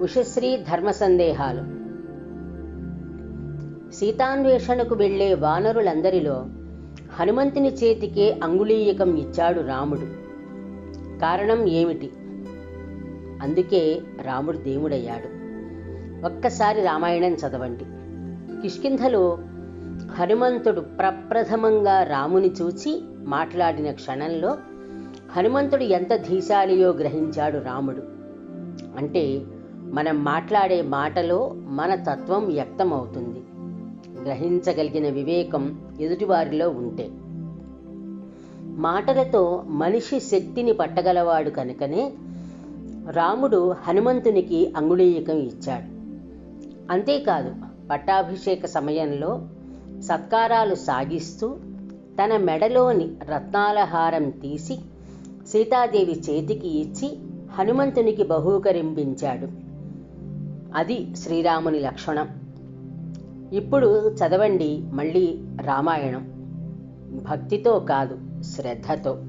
ఉషశ్రీ ధర్మ సందేహాలు. సీతాన్వేషణకు వెళ్ళే వానరులందరిలో హనుమంతుని చేతికే అంగుళీయకం ఇచ్చాడు రాముడు. కారణం ఏమిటి? అందుకే రాముడు దేవుడయ్యాడు. ఒక్కసారి రామాయణం చదవండి. కిష్కింధలో హనుమంతుడు ప్రప్రథమంగా రాముని చూచి మాట్లాడిన క్షణంలో హనుమంతుడు ఎంత ధీశాలియో గ్రహించాడు రాముడు. అంటే మనం మాట్లాడే మాటలో మన తత్వం వ్యక్తమవుతుంది. గ్రహించగలిగిన వివేకం ఎదుటివారిలో ఉంటే. మాటలతో మనిషి శక్తిని పట్టగలవాడు కనుకనే రాముడు హనుమంతునికి అంగుళీయకం ఇచ్చాడు. అంతేకాదు పట్టాభిషేక సమయంలో సత్కారాలు సాగిస్తూ తన మెడలోని రత్నాల హారం తీసి సీతాదేవి చేతికి ఇచ్చి హనుమంతునికి బహూకరింపించాడు. అది శ్రీరాముని లక్షణం. ఇప్పుడు చదవండి మళ్ళీ రామాయణం. భక్తితో కాదు శ్రద్ధతో.